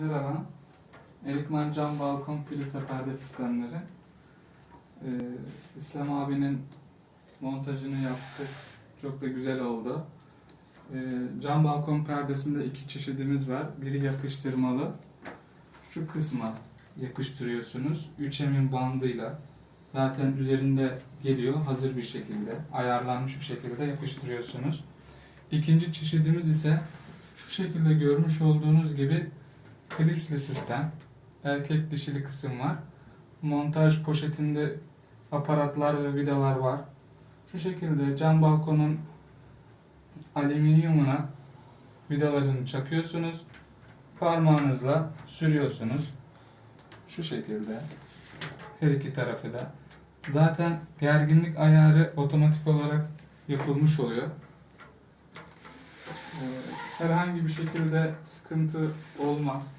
Merhaba. Erikman cam balkon plise perde sistemleri. Ee, İslam abinin montajını yaptık. Çok da güzel oldu. Ee, cam balkon perdesinde iki çeşidimiz var. Biri yapıştırmalı. Şu kısma yapıştırıyorsunuz. 3 emin bandıyla. Zaten üzerinde geliyor hazır bir şekilde. Ayarlanmış bir şekilde yapıştırıyorsunuz. İkinci çeşidimiz ise şu şekilde görmüş olduğunuz gibi klipsli sistem. Erkek dişili kısım var. Montaj poşetinde aparatlar ve vidalar var. Şu şekilde cam balkonun alüminyumuna vidalarını çakıyorsunuz. Parmağınızla sürüyorsunuz. Şu şekilde. Her iki tarafı da. Zaten gerginlik ayarı otomatik olarak yapılmış oluyor. Ee, herhangi bir şekilde sıkıntı olmaz.